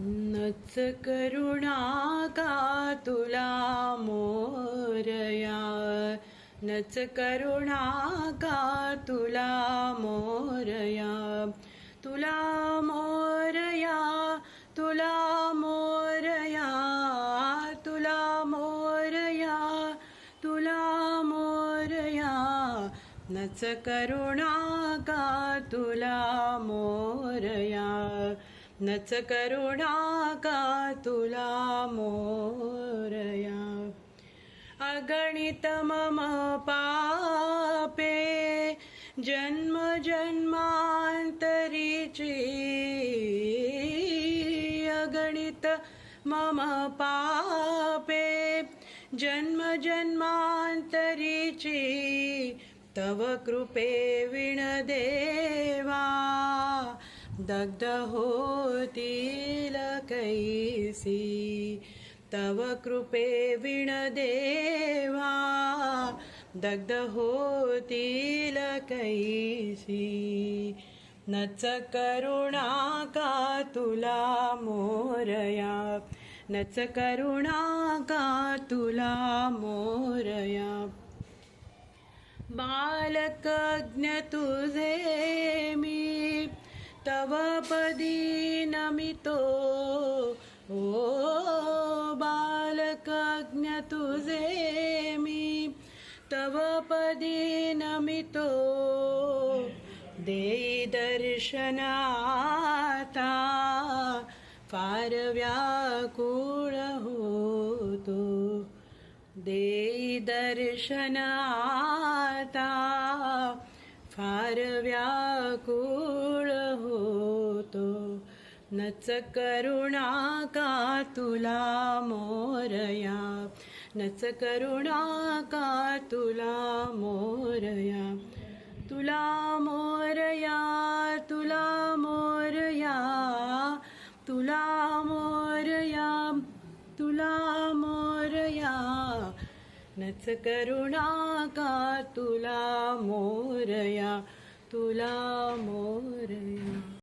नच करुणा का तुला मोरया? नच करुणा का तुला मोरया? तुला मोरया तुला मोरया तुला मोरया तुला मोरया। नच करुणा का तुला मोरया? नच करुणा का तुला मोरया? अगणित मम पापे जन्म जन्मांतरीची. अगणित मम पापे जन्म जन्मांतरीची. तव कृपे विण देवा दग्ध होतील कैसी? तव कृपे विण देवा दग्ध होतील कैसी? नच करुणा का तुला मोरया? नच करुणा का तुला मोरया? बालकज्ञ तुझे मी तव पदी नमितो। ओ बालकज्ञ तुझे मी। तव पदी नमितो। देई दर्शनाता फार व्याकुळ होतो देई दर्शनाता फार व्याकुळ होतो. नच करुणा का तुला मोरया? नच करुणा का तुला मोरया? तुला मोरया तुला मोरया? तुला नच करुणा का तुला मोरया तुला मोरया.